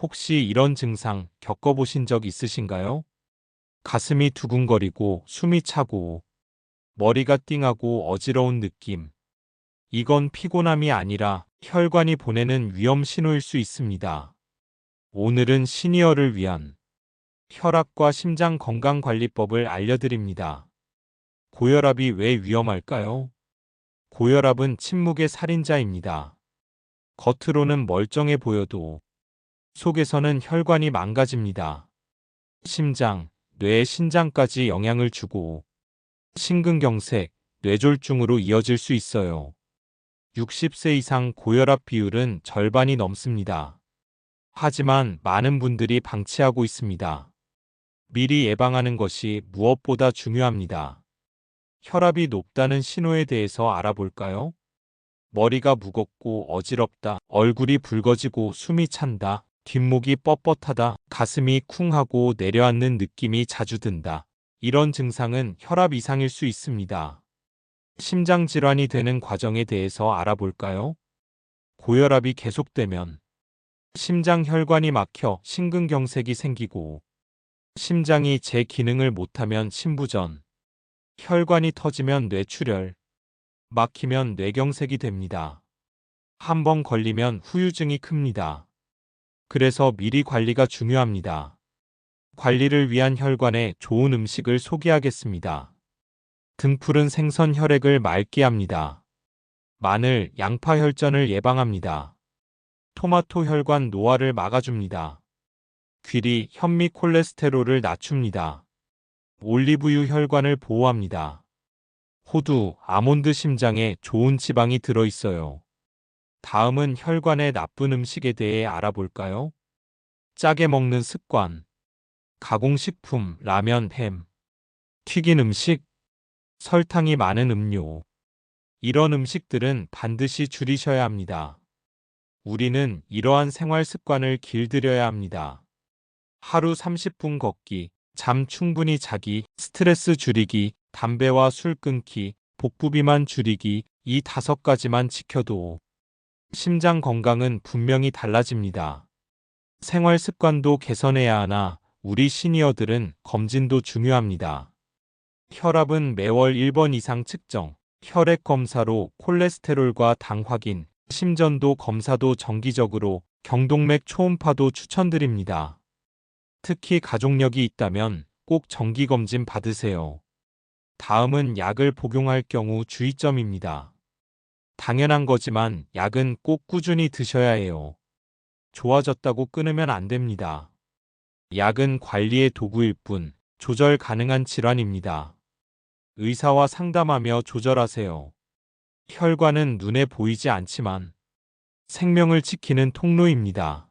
혹시 이런 증상 겪어보신 적 있으신가요? 가슴이 두근거리고 숨이 차고 머리가 띵하고 어지러운 느낌. 이건 피곤함이 아니라 혈관이 보내는 위험 신호일 수 있습니다. 오늘은 시니어를 위한 혈압과 심장 건강 관리법을 알려드립니다. 고혈압이 왜 위험할까요? 고혈압은 침묵의 살인자입니다. 겉으로는 멀쩡해 보여도 속에서는 혈관이 망가집니다. 심장, 뇌, 신장까지 영향을 주고 심근경색, 뇌졸중으로 이어질 수 있어요. 60세 이상 고혈압 비율은 절반이 넘습니다. 하지만 많은 분들이 방치하고 있습니다. 미리 예방하는 것이 무엇보다 중요합니다. 혈압이 높다는 신호에 대해서 알아볼까요? 머리가 무겁고 어지럽다, 얼굴이 붉어지고 숨이 찬다, 뒷목이 뻣뻣하다, 가슴이 쿵하고 내려앉는 느낌이 자주 든다. 이런 증상은 혈압 이상일 수 있습니다. 심장 질환이 되는 과정에 대해서 알아볼까요? 고혈압이 계속되면 심장 혈관이 막혀 심근경색이 생기고 심장이 제 기능을 못하면 심부전, 혈관이 터지면 뇌출혈, 막히면 뇌경색이 됩니다. 한 번 걸리면 후유증이 큽니다. 그래서 미리 관리가 중요합니다. 관리를 위한 혈관에 좋은 음식을 소개하겠습니다. 등푸른 생선 혈액을 맑게 합니다. 마늘, 양파 혈전을 예방합니다. 토마토 혈관 노화를 막아줍니다. 귀리, 현미 콜레스테롤을 낮춥니다. 올리브유 혈관을 보호합니다. 호두, 아몬드 심장에 좋은 지방이 들어있어요. 다음은 혈관의 나쁜 음식에 대해 알아볼까요? 짜게 먹는 습관, 가공식품, 라면, 햄, 튀긴 음식, 설탕이 많은 음료. 이런 음식들은 반드시 줄이셔야 합니다. 우리는 이러한 생활 습관을 길들여야 합니다. 하루 30분 걷기, 잠 충분히 자기, 스트레스 줄이기, 담배와 술 끊기, 복부 비만 줄이기, 이 다섯 가지만 지켜도 심장 건강은 분명히 달라집니다. 생활 습관도 개선해야 하나 우리 시니어들은 검진도 중요합니다. 혈압은 매월 1번 이상 측정, 혈액 검사로 콜레스테롤과 당 확인, 심전도 검사도 정기적으로 경동맥 초음파도 추천드립니다. 특히 가족력이 있다면 꼭 정기검진 받으세요. 다음은 약을 복용할 경우 주의점입니다. 당연한 거지만 약은 꼭 꾸준히 드셔야 해요. 좋아졌다고 끊으면 안 됩니다. 약은 관리의 도구일 뿐 조절 가능한 질환입니다. 의사와 상담하며 조절하세요. 혈관은 눈에 보이지 않지만 생명을 지키는 통로입니다.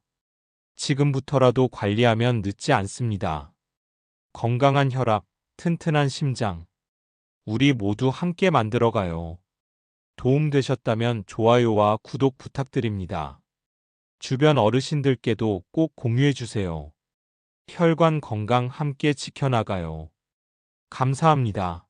지금부터라도 관리하면 늦지 않습니다. 건강한 혈압, 튼튼한 심장. 우리 모두 함께 만들어가요. 도움되셨다면 좋아요와 구독 부탁드립니다. 주변 어르신들께도 꼭 공유해주세요. 혈관 건강 함께 지켜나가요. 감사합니다.